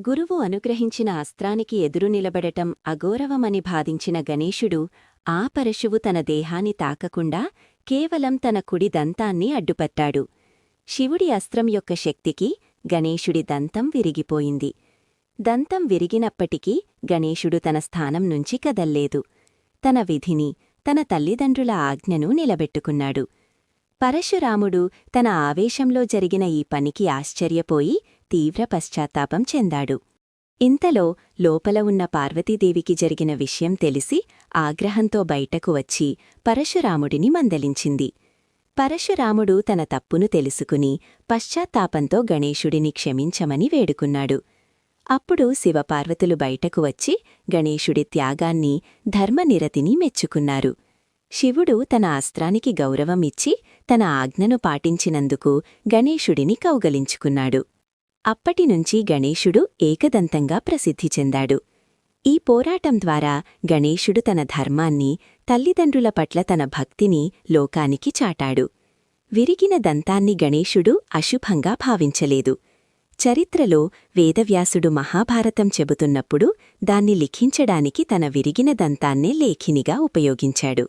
గురువు అనుగ్రహించిన అస్త్రానికి ఎదురు నిలబడటం అగౌరవమని బాధించిన గణేశుడు ఆ పరశువు తన దేహాన్ని తాకకుండా కేవలం తన కుడి దంతాన్ని అడ్డుపట్టాడు. శివుడి అస్త్రం యొక్క శక్తికి గణేశుడి దంతం విరిగిపోయింది. దంతం విరిగినప్పటికీ గణేశుడు తన స్థానం నుంచి కదల్లేదు. తన విధిని తన తల్లిదండ్రుల ఆజ్ఞను నిలబెట్టుకున్నాడు. పరశురాముడు తన ఆవేశంలో జరిగిన ఈ పనికి ఆశ్చర్యపోయి తీవ్ర పశ్చాత్తాపం చెందాడు. ఇంతలో లోపల ఉన్న పార్వతీదేవికి జరిగిన విషయం తెలిసి ఆగ్రహంతో బయటకు వచ్చి పరశురాముడిని మందలించింది. పరశురాముడు తన తప్పును తెలుసుకుని పశ్చాత్తాపంతో గణేశుడిని క్షమించమని వేడుకున్నాడు. అప్పుడు శివపార్వతులు బయటకు వచ్చి గణేశుడి త్యాగాన్ని ధర్మనిరతిని మెచ్చుకున్నారు. శివుడు తన అస్త్రానికి గౌరవం ఇచ్చి తన ఆజ్ఞను పాటించినందుకు గణేశుడిని కౌగలించుకున్నాడు. అప్పటినుంచి గణేశుడు ఏకదంతంగా ప్రసిద్ధి చెందాడు. ఈ పోరాటం ద్వారా గణేశుడు తన ధర్మాన్ని తల్లిదండ్రుల పట్ల తన భక్తిని లోకానికి చాటాడు. విరిగిన దంతాన్ని గణేశుడు అశుభంగా భావించలేదు. చరిత్రలో వేదవ్యాసుడు మహాభారతం చెబుతున్నప్పుడు దాన్ని లిఖించడానికి తన విరిగిన దంతాన్నే లేఖినిగా ఉపయోగించాడు.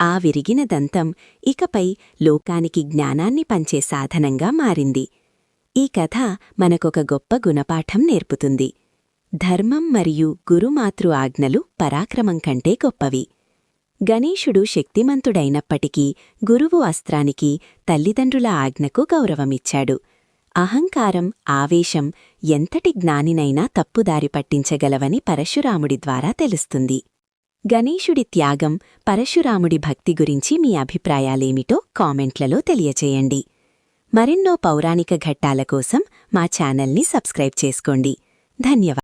ఆ విరిగిన దంతం ఇకపై లోకానికి జ్ఞానాన్ని పంచే సాధనంగా మారింది. ఈ కథ మనకొక గొప్ప గుణపాఠం నేర్పుతుంది. ధర్మం మరియు గురుమాతృ ఆజ్ఞలు పరాక్రమం కంటే గొప్పవి. గణేశుడు శక్తిమంతుడైనప్పటికీ గురువు అస్త్రానికి తల్లిదండ్రుల ఆజ్ఞకు గౌరవమిచ్చాడు. అహంకారం ఆవేశం ఎంతటి జ్ఞానినైనా తప్పుదారి పట్టించగలవని పరశురాముడి ద్వారా తెలుస్తుంది. గణేశుడి త్యాగం పరశురాముడి భక్తి గురించి మీ అభిప్రాయాలేమిటో కామెంట్లలో తెలియచేయండి. మరెన్నో పౌరాణిక ఘట్టాల కోసం మా ఛానల్ని సబ్స్క్రైబ్ చేసుకోండి. ధన్యవాదాలు.